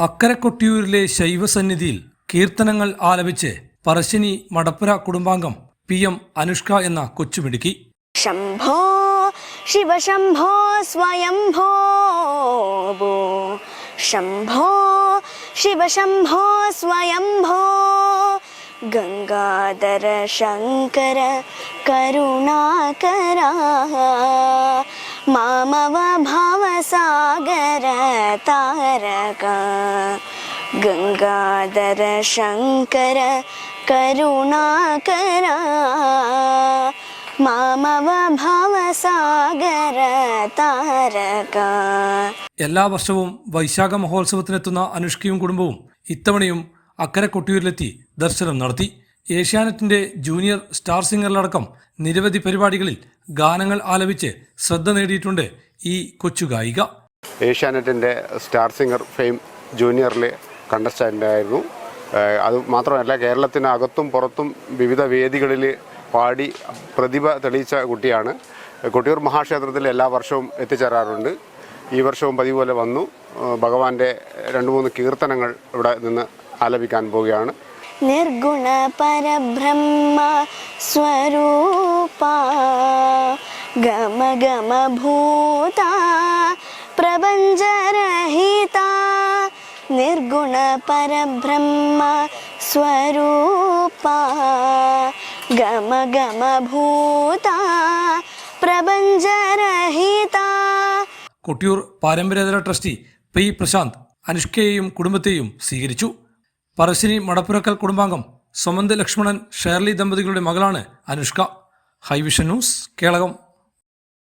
അക്കരക്കൊട്ടിയൂരിലെ ശൈവസന്നിധിയിൽ കീർത്തനങ്ങൾ ആലപിച്ച് പറശ്ശിനി മടപ്പുര കുടുംബാംഗം പി എം അനുഷ്ക എന്ന കൊച്ചുമിടുക്കി ശംഭോ ശിവശംഭോ സ്വയംഭോ ശംഭോ ശിവശംഭോ സ്വയംഭോ. ഗംഗാധര ശങ്കര കരുണാകര മാമവ ഭാ സാഗര താരക ഗംഗാധര ശങ്കര കരുണാകര മാമവഭാവസാഗര താരക എല്ലാ വർഷവും വൈശാഖ മഹോത്സവത്തിനെത്തുന്ന അനുഷ്കയും കുടുംബവും ഇത്തവണയും അക്കരെ കൊട്ടിയൂരിലെത്തി ദർശനം നടത്തി. ഏഷ്യാനെറ്റിന്റെ ജൂനിയർ സ്റ്റാർ സിംഗറിലടക്കം നിരവധി പരിപാടികളിൽ ഗാനങ്ങൾ ആലപിച്ച് ശ്രദ്ധ നേടിയിട്ടുണ്ട് ഈ കൊച്ചു ഗായിക. ഏഷ്യാനെറ്റിന്റെ സ്റ്റാർ സിംഗർ ഫെയിം ജൂനിയറിലെ കണ്ടസ്റ്റന്റ് ആയിരുന്നു അത് മാത്രമല്ല കേരളത്തിനകത്തും പുറത്തും വിവിധ വേദികളിൽ പാടി പ്രതിഭ തെളിയിച്ച കുട്ടിയാണ്. കൊട്ടിയൂർ മഹാക്ഷേത്രത്തിൽ എല്ലാ വർഷവും എത്തിച്ചേരാറുണ്ട്. ഈ വർഷവും പതിവ് പോലെ വന്നു ഭഗവാന്റെ രണ്ട് മൂന്ന് കീർത്തനങ്ങൾ ഇവിടെ നിന്ന് ആലപിക്കാൻ പോവുകയാണ്. നിർഗുണ പരബ്രഹ്മ സ്വരൂപ ഗമ ഗമ ഭൂത പ്രപഞ്ചരഹിത നിർഗുണ പരബ്രഹ്മ സ്വരൂപ. ഗമ ഗമ ഭൂത പ്രപഞ്ചരഹിത. കൊട്ടിയൂർ പാരമ്പര്യേതര ട്രസ്റ്റി പി പ്രശാന്ത് അനുഷ്കയെയും കുടുംബത്തെയും സ്വീകരിച്ചു. പറശ്ശിനി മടപ്പുരക്കൽ കുടുംബാംഗം സുമന്ത് ലക്ഷ്മണൻ ഷേർലി ദമ്പതികളുടെ മകളാണ് അനുഷ്ക. ഹൈവിഷൻ ന്യൂസ് കേളകം.